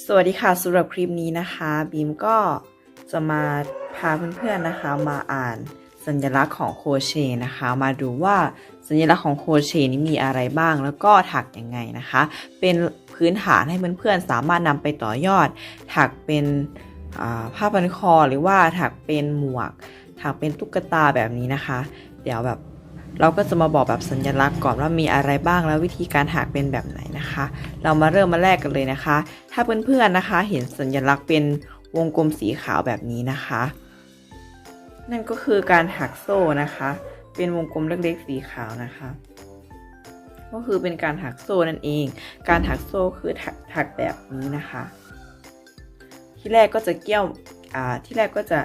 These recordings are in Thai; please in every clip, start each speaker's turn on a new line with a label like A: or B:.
A: สวัสดีค่ะสำหรับคลิปนี้นะคะบีมก็จะมาพาเพื่อนๆนะคะมาอ่านสัญลักษณ์ของโครเชนะคะ มาดูว่าสัญลักษณ์ของโครเชนี้มีอะไรบ้าง แล้วก็ถักยังไงนะคะ เป็นพื้นฐานให้เพื่อนๆสามารถนำไปต่อยอด ถักเป็นผ้าพันคอหรือว่าถักเป็นหมวก ถักเป็นตุ๊กตาแบบนี้นะคะ เดี๋ยวแบบ เราก็จะมาบอกแบบสัญลักษณ์ก่อนว่ามีอะไรบ้างแล้ววิธีการถักเป็นแบบไหนนะคะ เรามาเริ่มมาแรกกันเลยนะคะ ถ้าเพื่อนๆนะคะ เห็นสัญลักษณ์เป็นวงกลมสีขาวแบบนี้นะคะ นั่นก็คือการถักโซ่นะคะ เป็นวงกลมเล็กๆสีขาวนะคะ ก็คือเป็นการถักโซ่นั่นเอง การถักโซ่คือถักแบบนี้นะคะ ที่แรกก็จะเกี่ยวที่แรกก็จะ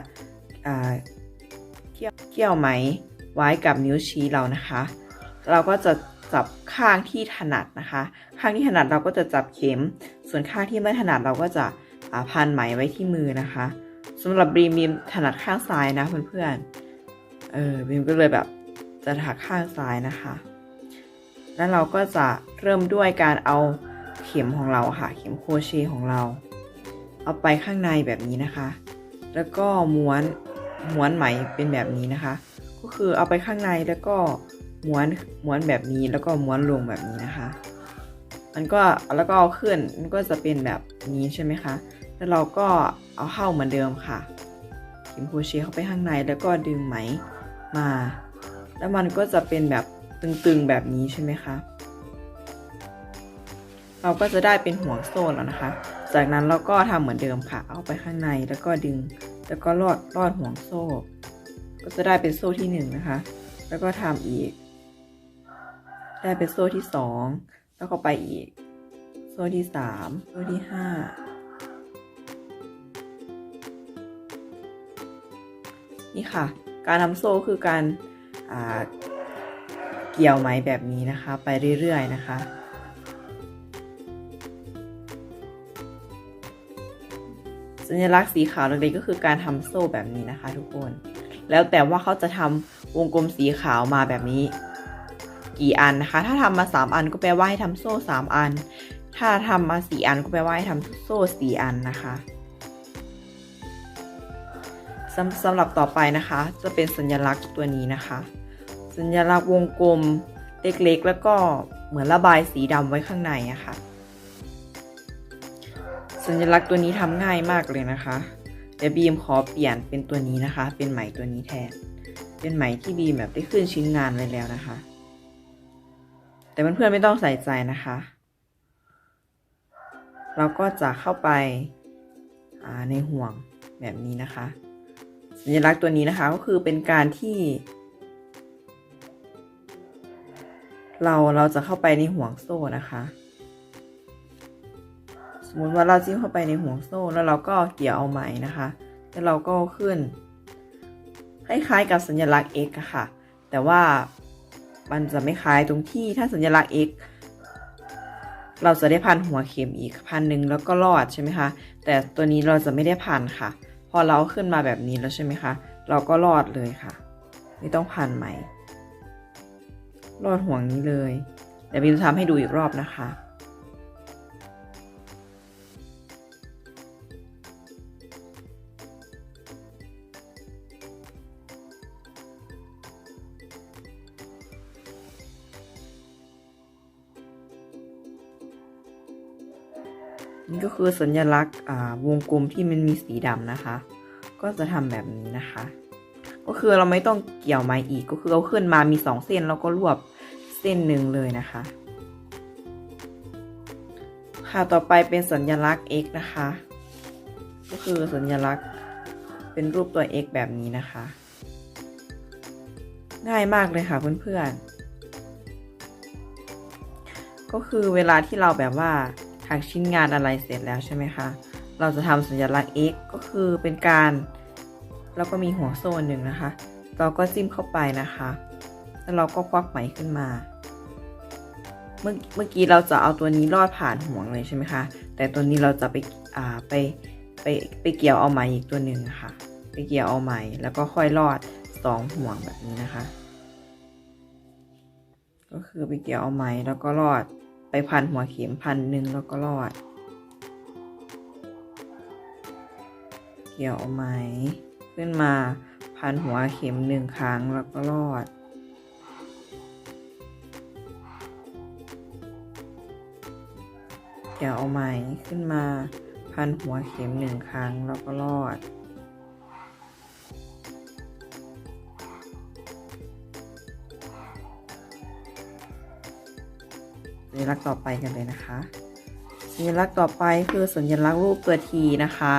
A: เกี่ยวเกี่ยวไหม ไว้กับนิ้วชี้เรานะคะ เราก็จะจับข้างที่ถนัดนะคะ ข้างที่ถนัดเราก็จะจับเข็ม ส่วนข้างที่ไม่ถนัดเราก็จะพันไหมไว้ที่มือนะคะสำหรับบีมบีมถนัดข้างซ้ายนะเพื่อนๆ เออบีมก็เลยแบบจะถักข้างซ้ายนะคะ แล้วเราก็จะเริ่มด้วยการเอาเข็มของเราค่ะ เข็มโคเชของเรา เอาไปข้างในแบบนี้นะคะ แล้วก็ม้วนม้วนไหมเป็นแบบนี้นะคะ ก็คือเอาไปข้างในแล้วก็ม้วนม้วนแบบนี้แล้วก็ม้วนลงแบบนี้นะคะ มันก็แล้วก็เอาขึ้นมันก็จะเป็นแบบนี้ใช่ไหมคะแล้วเราก็เอาเข้าเหมือนเดิมค่ะเข็มโครเชต์เข้าไปข้างในแล้วก็ดึงไหมมา แล้วมันก็จะเป็นแบบตึงๆแบบนี้ใช่ไหมคะเราก็จะได้เป็นห่วงโซ่แล้วนะคะ จากนั้นเราก็ทำเหมือนเดิมค่ะ เอาไปข้างในแล้วก็ดึง แล้วก็ลอดลอดห่วงโซ่ ก็จะได้เป็นโซ่ที่หนึ่งนะคะ แล้วก็ทำอีก ได้เป็นโซ่ที่สองแล้วก็ไปอีก โซ่ที่สามโซ่ที่ห้านี่ค่ะ การทำโซ่คือการาเกี่ยวไหมแบบนี้นะคะ ไปเรื่อยๆนะคะสัญลักษณ์สีขาวเล็กๆก็คือการทำโซ่แบบนี้นะคะทุกคน แล้วแต่ว่าเขาจะทำวงกลมสีขาวมาแบบนี้ กี่อันนะคะ ถ้าทำมา 3 อันก็แปลว่าให้ทำโซ่ 3 อัน ถ้าทำมา 4 อันก็แปลว่าให้ทำโซ่ 4 อันนะคะสำสำหรับต่อไปนะคะ จะเป็นสัญลักษณ์ตัวนี้นะคะ สัญลักษณ์วงกลมเล็กๆ แล้วก็เหมือนระบายสีดำไว้ข้างในอะค่ะสัญลักษณ์ตัวนี้ทำง่ายมากเลยนะคะ เดบีมขอเปลี่ยนเป็นตัวนี้นะคะ เป็นไหมตัวนี้แทน เป็นไหมที่บีมแบบได้ขึ้นชิ้นงานไว้แล้วนะคะ แต่เพื่อนๆไม่ต้องใส่ใจนะคะ เราก็จะเข้าไปในห่วงแบบนี้นะคะ สัญลักษณ์ตัวนี้นะคะก็คือเป็นการที่ เราเราจะเข้าไปในห่วงโซ่นะคะ มมติว่าเราจิ้มเข้าไปในห่วงโซ่แล้วเราก็เกี่ยวเอาไหมนะคะ แล้วเราก็ขึ้นคล้ายๆกับสัญลักษณ์ x อะค่ะ แต่ว่ามันจะไม่คล้ายตรงที่ถ้าสัญลักษณ์ x เราจะได้พันหัวเข็มอีกพันหนึ่งแล้วก็รอดใช่ไหมคะ แต่ตัวนี้เราจะไม่ได้พันค่ะ พอเราขึ้นมาแบบนี้แล้วใช่ไหมคะ เราก็รอดเลยค่ะ ไม่ต้องพันใหม่รอดห่วงนี้เลย เดี๋ยวบิมทำให้ดูอีกรอบนะคะ คือสัญลักษณ์วงกลมที่มันมีสีดำนะคะ ก็จะทำแบบนี้นะคะ ก็คือเราไม่ต้องเกี่ยวไม้อีกก็คือเอาขึ้นมามีสองเส้นแล้วก็รวบเส้นหนึ่งเลยนะคะ ค่ะต่อไปเป็นสัญลักษณ์ x นะคะ ก็คือสัญลักษณ์เป็นรูปตัว x แบบนี้นะคะ ง่ายมากเลยค่ะเพื่อนๆก็คือเวลาที่เราแบบว่า ถักชิ้นงานอะไรเสร็จแล้วใช่ไหมคะ เราจะทำสัญลักษณ์ x ก็คือเป็นการ แล้วก็มีหัวโซ่หนึ่งนะคะ เราก็จิ้มเข้าไปนะคะ แล้วเราก็ควักไหมขึ้นมา เมื่อเมื่อกี้เราจะเอาตัวนี้ลอดผ่านห่วงเลยใช่ไหมคะ แต่ตัวนี้เราจะไปอ่าไปไปไปเกี่ยวเอาไหมอีกตัวหนึ่งค่ะ ไปเกี่ยวเอาไหมแล้วก็ค่อยลอดสองห่วงแบบนี้นะคะ ก็คือไปเกี่ยวเอาไหมแล้วก็ลอด ไปพันหัวเข็มพันหนึ่งแล้วก็รอด เกี่ยวเอาไหม ขึ้นมาพันหัวเข็มหนึ่งครั้งแล้วก็รอด เกี่ยวเอาไหม ขึ้นมาพันหัวเข็มหนึ่งครั้งแล้วก็รอด ญลักษณ์ต่อไปกันเลยนะคะ สัญลักษณ์ต่อไปคือสัญลักษณ์รูปตัวทีนะคะ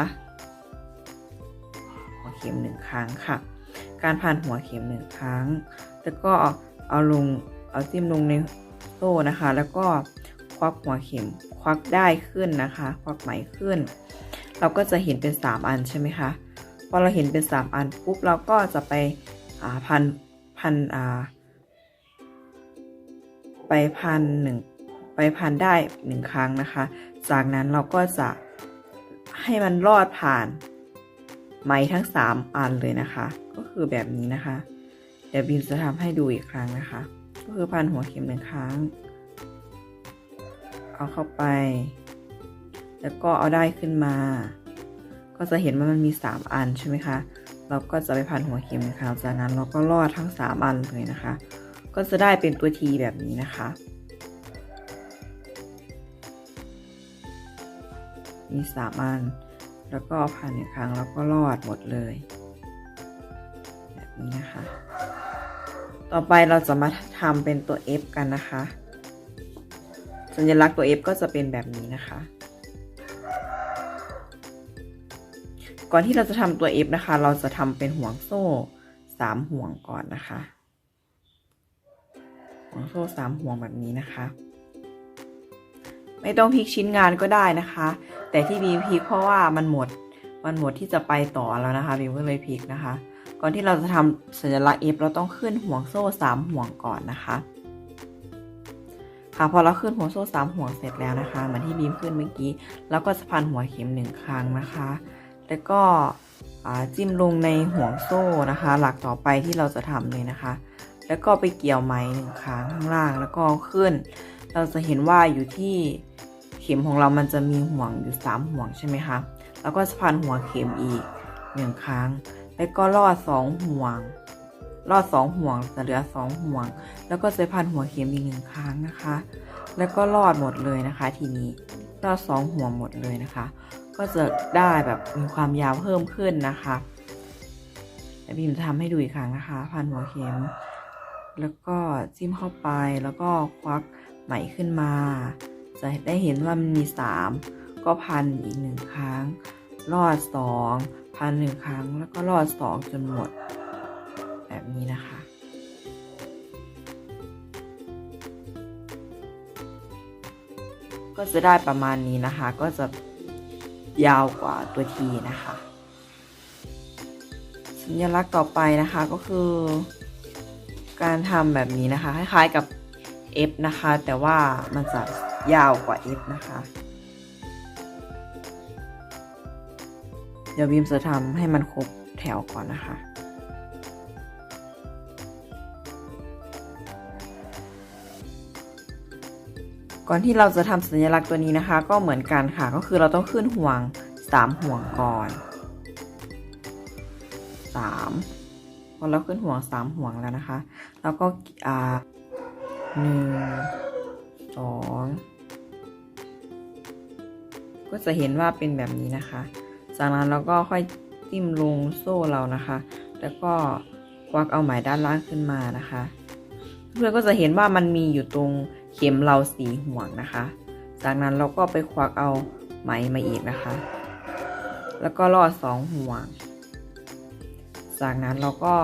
A: หัวเข็มหนึ่งครั้งค่ะ การพันหัวเข็มหนึ่งครั้ง แล้วก็เอาลงเอาจิ้มลงในโซ่นะคะ แล้วก็ควักหัวเข็มควักได้ขึ้นนะคะ ควักไหมขึ้น เราก็จะเห็นเป็น 3 อันใช่ไหมคะพอเราเห็นเป็น 3 อันปุ๊บเราก็จะไปพันพันไปพันหนึ่ง ไปพันได้หนึ่งครั้งนะคะ จากนั้นเราก็จะให้มันรอดผ่านไหมทั้ง 3 อันเลยนะคะ ก็คือแบบนี้นะคะ เดี๋ยวบีมจะทำให้ดูอีกครั้งนะคะ ก็คือพันหัวเข็มหนึ่งครั้ง เอาเข้าไป แล้วก็เอาได้ขึ้นมา ก็จะเห็นว่ามันมี 3 อันใช่ไหมคะ เราก็จะไปพันหัวเข็มหนึ่งครั้งจากนั้นเราก็รอดทั้ง 3 อันเลยนะคะ ก็จะได้เป็นตัวทีแบบนี้นะคะ มีสามอัน แล้วก็พันหนึ่งครั้งแล้วก็รอดหมดเลย แบบนี้นะคะ ต่อไปเราจะมาทำเป็นตัว F กันนะคะ สัญลักษณ์ตัว F ก็จะเป็นแบบนี้นะคะ ก่อนที่เราจะทำตัว F นะคะ เราจะทำเป็นห่วงโซ่สามห่วงก่อนนะคะ ห่วงโซ่สามห่วงแบบนี้นะคะ ไม่ต้องพลิกชิ้นงานก็ได้นะคะ แต่ที่บีมพลิกเพราะว่ามันหมดมันหมดที่จะไปต่อแล้วนะคะบีมก็เลยพลิกนะคะ ก่อนที่เราจะทำสัญลักษณ์ F เราต้องขึ้นห่วงโซ่สามห่วงก่อนนะคะค่ะพอเราขึ้นหัวโซ่สามห่วงเสร็จแล้วนะคะเหมือนที่บีมขึ้นเมื่อกี้แล้วก็จะพันหัวเข็มหนึ่งครั้งนะคะ แล้วก็จิ้มลงในห่วงโซ่นะคะ หลักต่อไปที่เราจะทำเลยนะคะ แล้วก็ไปเกี่ยวไหมหนึ่งครั้งข้างล่างแล้วก็ขึ้น เราจะเห็นว่าอยู่ที่เข็มของเรามันจะมีห่วงอยู่ 3 ห่วงใช่ไหมคะ แล้วก็จะพันหัวเข็มอีกหนึ่งครั้ง แล้วก็ลอดสองห่วง ลอดสองห่วงจะเหลือสองห่วง แล้วก็จะพันหัวเข็มอีกหนึ่งครั้งนะคะ แล้วก็ลอดหมดเลยนะคะ ทีนี้ลอดสองห่วงหมดเลยนะคะ ก็จะได้แบบมีความยาวเพิ่มขึ้นนะคะแล้วพิมจะทำให้ดูอีกครั้งนะคะ พันหัวเข็ม แล้วก็จิ้มเข้าไปแล้วก็ควัก ไหม่ขึ้นมา จะได้เห็นว่ามันมีสามก็พันอีกหนึ่งครั้ง รอดสองพันหนึ่งครั้ง แล้วก็รอดสองจนหมด แบบนี้นะคะ ก็จะได้ประมาณนี้นะคะ ก็จะยาวกว่าตัวทีนะคะ สัญลักษณ์ต่อไปนะคะก็คือการทำแบบนี้นะคะ คล้ายๆกับ F นะคะ แต่ว่ามันจะยาวกว่า F นะคะ เดี๋ยวบีมจะทำให้มันครบแถวก่อนนะคะก่อนที่เราจะทำสัญลักษณ์ตัวนี้นะคะ ก็เหมือนกันค่ะก็คือเราต้องขึ้นห่วง 3 ห่วงก่อน 3 พอเราขึ้นห่วง 3 ห่วงแล้วนะคะ แล้วก็ หนึ่งสองก็จะเห็นว่าเป็นแบบนี้นะคะ จากนั้นเราก็ค่อยจิ้มลงโซ่เรานะคะ แล้วก็ควักเอาไหมด้านล่างขึ้นมานะคะ เพื่อนก็จะเห็นว่ามันมีอยู่ตรงเข็มเราสีห่วงนะคะ จากนั้นเราก็ไปควักเอาไหมมาอีกนะคะ แล้วก็ลอดสองห่วง จากนั้นเราก็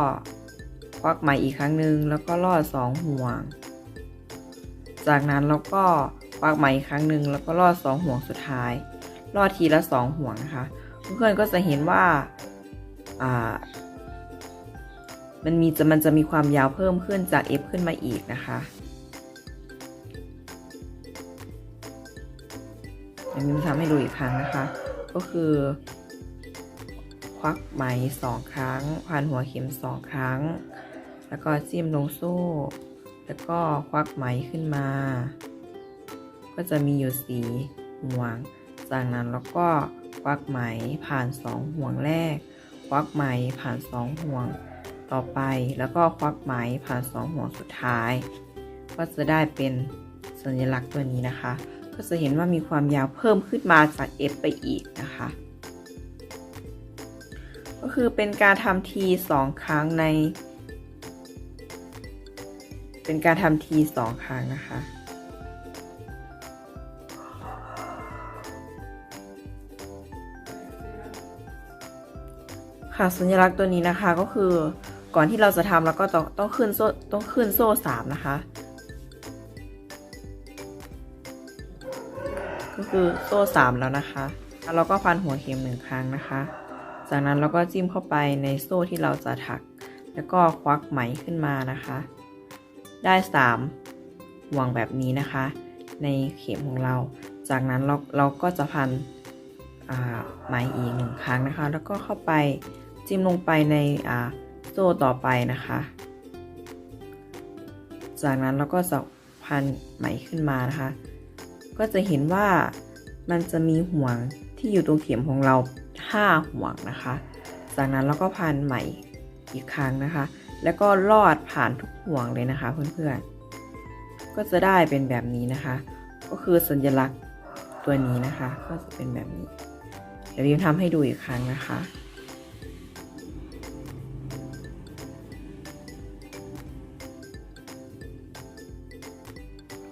A: ควักไหมอีกครั้งหนึ่งแล้วก็ลอดสองห่วง จากนั้นเราก็ควักไหมอีกครั้งหนึ่งแล้วก็ลอดสองห่วงสุดท้าย ลอดทีละสองห่วงนะคะ เพื่อนๆก็จะเห็นว่าอ่ามันมีจะมันจะมีความยาวเพิ่มขึ้นจาก F ขึ้นมาอีกนะคะเดี๋ยวมิมทำให้ดูอีกครั้งนะคะ ก็คือ ควักไหมสองครั้งพันหัวเข็มสองครั้ง แล้วก็จิ้มลงโซ่ แล้วก็ควักไหมขึ้นมา ก็จะมีอยู่สีห่วง จากนั้นเราก็ควักไหมผ่านสองห่วงแรก ควักไหมผ่านสองห่วงต่อไป แล้วก็ควักไหมผ่านสองห่วงสุดท้าย ก็จะได้เป็นสัญลักษณ์ตัวนี้นะคะ ก็จะเห็นว่ามีความยาวเพิ่มขึ้นมาจาก F ไปอีกนะคะ ก็คือเป็นการทำทีสองครั้งใน เป็นการทำทีสองครั้งนะคะ ค่ะสัญลักษณ์ตัวนี้นะคะก็คือก่อนที่เราจะทำแล้วก็ต้องต้องขึ้นโซ่ต้องขึ้นโซ่สามนะคะ ก็คือโซ่สามแล้วนะคะแล้วเราก็พันหัวเข็มหนึ่งครั้งนะคะ จากนั้นเราก็จิ้มเข้าไปในโซ่ที่เราจะถัก แล้วก็ควักไหมขึ้นมานะคะ ได้สามห่วงแบบนี้นะคะ ในเข็มของเรา จากนั้นเราเราก็จะพันอ่าไหมอีกหนึ่งครั้งนะคะ แล้วก็เข้าไปจิ้มลงไปในอ่าโซ่ต่อไปนะคะ จากนั้นเราก็จะพันไหมขึ้นมานะคะ ก็จะเห็นว่ามันจะมีห่วงที่อยู่ตรงเข็มของเรา 5 ห่วงนะคะ จากนั้นเราก็พันไหมอีกครั้งนะคะ แล้วก็ลอดผ่านทุกห่วงเลยนะคะเพื่อนๆ ก็จะได้เป็นแบบนี้นะคะ ก็คือสัญลักษณ์ตัวนี้นะคะ ก็จะเป็นแบบนี้ เดี๋ยววิวทำให้ดูอีกครั้งนะคะ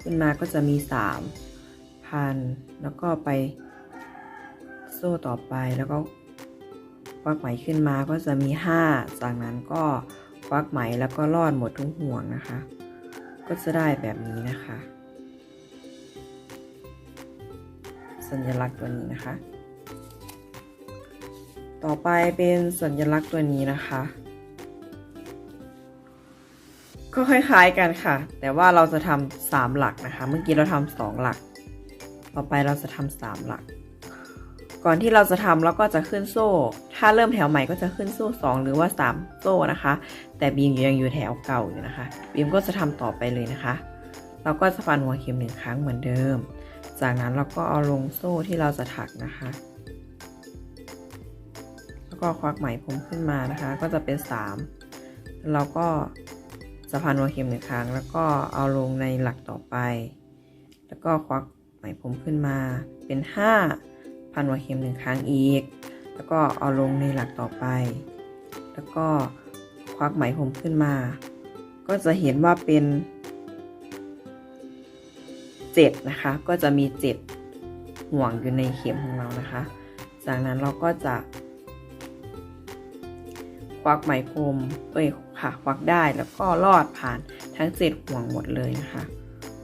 A: ขึ้นมาก็จะมีสามพันแล้วก็ไปโซ่ต่อไปแล้วก็ควักไหมขึ้นมาก็จะมีห้าจากนั้นก็ ควักไหมแล้วก็ลอดหมดทุกห่วงนะคะ ก็จะได้แบบนี้นะคะ สัญลักษณ์ตัวนี้นะคะ ต่อไปเป็นสัญลักษณ์ตัวนี้นะคะ ก็คล้ายๆกันค่ะ แต่ว่าเราจะทำสามหลักนะคะ เมื่อกี้เราทำสองหลัก ต่อไปเราจะทำสามหลัก ก่อนที่เราจะทำเราก็จะขึ้นโซ่ ถ้าเริ่มแถวใหม่ก็จะขึ้นโซ่สองหรือว่าสามโซ่นะคะ แต่บีมยังอยู่แถวเก่าอยู่นะคะ บีมก็จะทำต่อไปเลยนะคะ เราก็จะฟันหัวเข็มหนึ่งครั้งเหมือนเดิม จากนั้นเราก็เอาลงโซ่ที่เราจะถักนะคะ แล้วก็ควักไหมพรมขึ้นมานะคะ ก็จะเป็นสามเราก็จะพันหัวเข็มหนึ่งครั้ง แล้วก็เอาลงในหลักต่อไป แล้วก็ควักไหมพรมขึ้นมาเป็นห้า พันหัวเข็มหนึ่งครั้งอีก แล้วก็เอาลงในหลักต่อไป แล้วก็ควักไหมพรมขึ้นมา ก็จะเห็นว่าเป็นเจ็ดนะคะ ก็จะมีเจ็ดห่วงอยู่ในเข็มของเรานะคะ จากนั้นเราก็จะ ควักไหมพรมเอ้ยค่ะ ควักได้แล้วก็ลอดผ่านทั้งเจ็ดห่วงหมดเลยนะคะ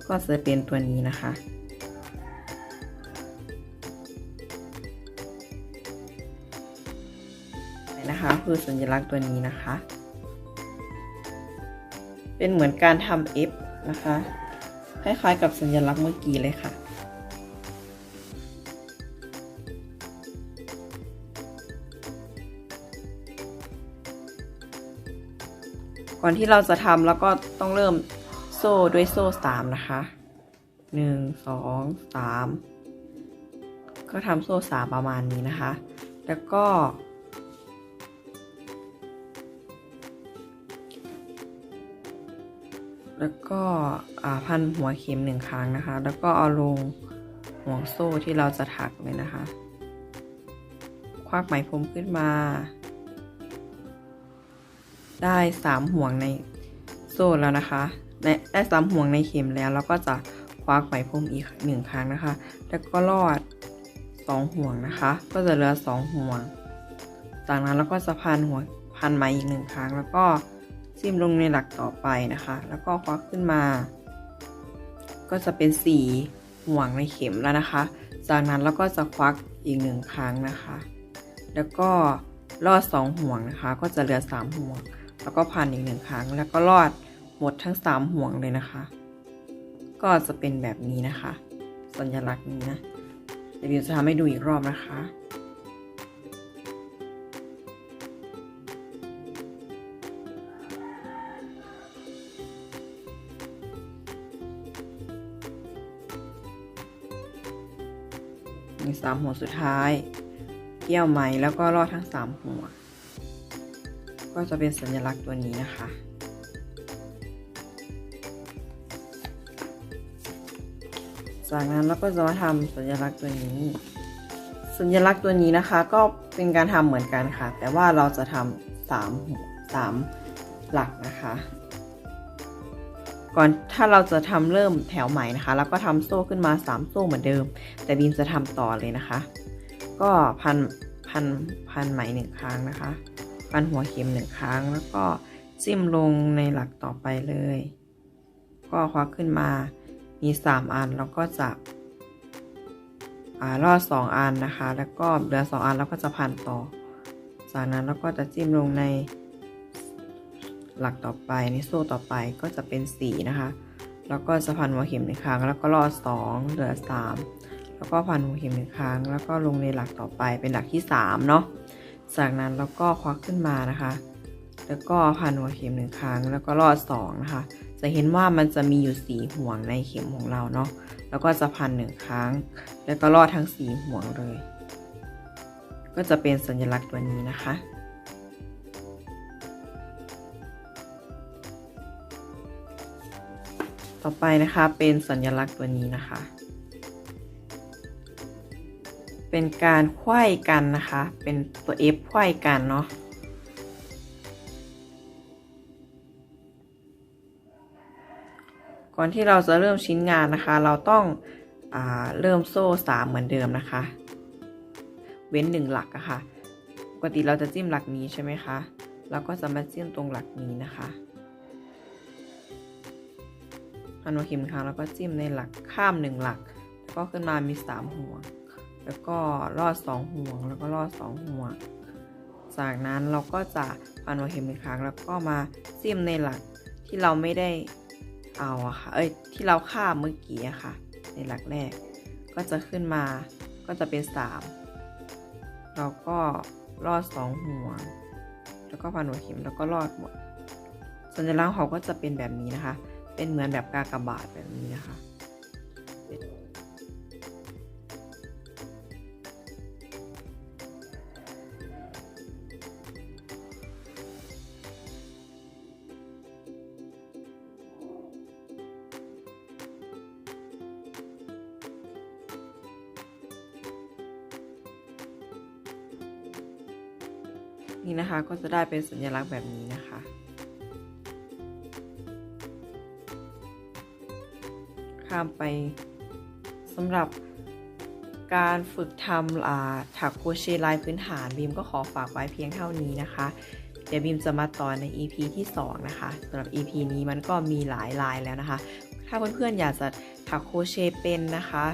A: ก็จะเป็นตัวนี้นะคะ นะคะ คือสัญลักษณ์ตัวนี้นะคะ เป็นเหมือนการทำ F นะคะ คล้ายๆกับสัญลักษณ์เมื่อกี้เลยค่ะก่อนที่เราจะทำแล้วก็ต้องเริ่มโซ่ด้วยโซ่สามนะคะหนึ่งสองสามก็ทำโซ่สามประมาณนี้นะคะ แล้วก็ แล้วก็พันหัวเข็มหนึ่งครั้งนะคะ แล้วก็เอาลงห่วงโซ่ที่เราจะถักเลยนะคะ ควักไหมพรมขึ้นมา ได้สามห่วงในโซ่แล้วนะคะได้ได้สามห่วงในเข็มแล้วเราก็จะควักไหมพรมอีกหนึ่งครั้งนะคะ แล้วก็ลอดสองห่วงนะคะ ก็จะเหลือสองห่วง จากนั้นเราก็จะพันหัวพันไหมอีกหนึ่งครั้งแล้วก็ จิ้มลงในหลักต่อไปนะคะ แล้วก็ควักขึ้นมา ก็จะเป็นสี่ห่วงในเข็มแล้วนะคะ จากนั้นเราก็จะควักอีกหนึ่งครั้งนะคะ แล้วก็ลอดสองห่วงนะคะ ก็จะเหลือสามห่วง แล้วก็พันอีกหนึ่งครั้ง แล้วก็ลอดหมดทั้งสามห่วงเลยนะคะ ก็จะเป็นแบบนี้นะคะ สัญลักษณ์นี้นะเดี๋ยวจะทำให้ดูอีกรอบนะคะ มีสามหัวสุดท้าย เกี่ยวไหมแล้วก็รอดทั้งสามหัว ก็จะเป็นสัญลักษณ์ตัวนี้นะคะ จากนั้นเราก็จะมาทำสัญลักษณ์ตัวนี้ สัญลักษณ์ตัวนี้นะคะ ก็เป็นการทำเหมือนกันค่ะ แต่ว่าเราจะทำสามหัวสามหลักนะคะก่อนถ้าเราจะทำเริ่มแถวใหม่นะคะ แล้วก็ทำโซ่ขึ้นมาสามโซ่เหมือนเดิม แต่บีมจะทำต่อเลยนะคะ ก็พันพันพันไหมหนึ่งครั้งนะคะ พันหัวเข็มหนึ่งครั้ง แล้วก็จิ้มลงในหลักต่อไปเลย ก็ควักขึ้นมามีสามอันแล้วก็จะอ่ารอดสองอันนะคะ แล้วก็เหลือสองอันแล้วก็จะพันต่อ จากนั้นเราก็จะจิ้มลงในหลักต่อไปในโซ่ต่อไปก็จะเป็นสีนะคะ แล้วก็จะพันหัวเข็มหนึ่งครั้ง แล้วก็รอดสองเหลือสาม แล้วก็พันหัวเข็มหนึ่งครั้ง แล้วก็ลงในหลักต่อไปเป็นหลักที่สามเนาะจากนั้นเราก็ควักขึ้นมานะคะ แล้วก็พันหัวเข็มหนึ่งครั้ง แล้วก็รอดสองนะคะ จะเห็นว่ามันจะมีอยู่สีห่วงในเข็มของเราเนาะแล้วก็จะพันหนึ่งครั้ง แล้วก็รอดทั้งสีห่วงเลย ก็จะเป็นสัญลักษณ์ตัวนี้นะคะต่อไปนะคะเป็นสัญลักษณ์ตัวนี้นะคะ เป็นการไขว้กันนะคะ เป็นตัว F ไขว้กันเนาะก่อนที่เราจะเริ่มชิ้นงานนะคะ เราต้องอาเริ่มโซ่สามเหมือนเดิมนะคะ เว้นหนึ่งหลักอะคะ่ะ ปกติเราจะจิ้มหลักนี้ใช่ไหมคะเราก็จะมาจิ้มตรงหลักนี้นะคะพันหัวเข็มครั้งแล้วก็จิ้มในหลักข้ามหนึ่งหลัก ก็ขึ้นมามีสามห่ว แล้วก็รอดสองห่วงแล้วก็รอดสองห่วง จากนั้นเราก็จะพันหัวเข็มอีกครั้งแล้วก็มาจิ้มในหลักที่เราไม่ได้เอาอะค่ะ เอ้ยที่เราข้ามเมื่อกี้อะค่ะ ในหลักแรก ก็จะขึ้นมาก็จะเป็นสามเราก็รอดสองห่วง แล้วก็พันหัวเข็มแล้วก็รอดหมดสัญลักษณ์เขาก็จะเป็นแบบนี้นะคะ เป็นเหมือนแบบกากบาทแบบนี้นะคะ ก็จะได้เป็นสัญลักษณ์แบบนี้นะคะ ข้ามไปสำหรับการฝึกทำถักโครเชต์ลายพื้นฐานบีมก็ขอฝากไว้เพียงเท่านี้นะคะ เดี๋ยวบีมจะมาต่อใน EP ที่ 2 นะคะสำหรับ EP นี้มันก็มีหลายลายแล้วนะคะ ถ้าเพื่อนๆอยากจะถักโครเชต์เป็นนะคะ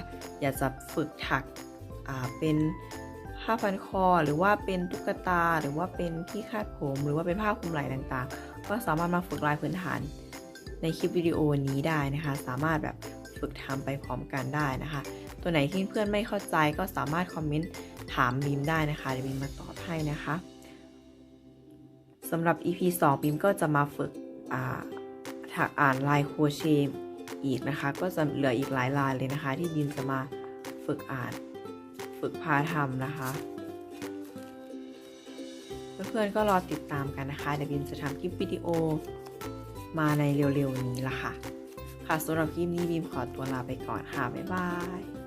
A: อยากจะฝึกถักเป็น ผ้าพันคอ หรือว่าเป็นตุ๊กตา หรือว่าเป็นที่คาดผม หรือว่าเป็นผ้าคลุมไหล่ต่างๆ ก็สามารถมาฝึกลายพื้นฐาน ในคลิปวิดีโอนี้ได้นะคะ สามารถแบบฝึกทำไปพร้อมกันได้นะคะ ตัวไหนที่เพื่อนไม่เข้าใจก็สามารถคอมเมนต์ถามบีมได้นะคะเดี๋ยวบีมมาตอบให้นะคะสำหรับ EP 2บีมก็จะมาฝึกถักอ่านลายโครเชต์อีกนะคะ ก็จะเหลืออีกหลายลายเลยนะคะ ที่บีมจะมาฝึกอ่าน ฝึกพาทำนะคะ เพื่อนๆก็รอติดตามกันนะคะ เดี๋ยวบิมจะทำคลิปวิดีโอมาในเร็วๆนี้ละค่ะ ค่ะสำหรับคลิปนี้บิมขอตัวลาไปก่อนค่ะ บ๊ายบาย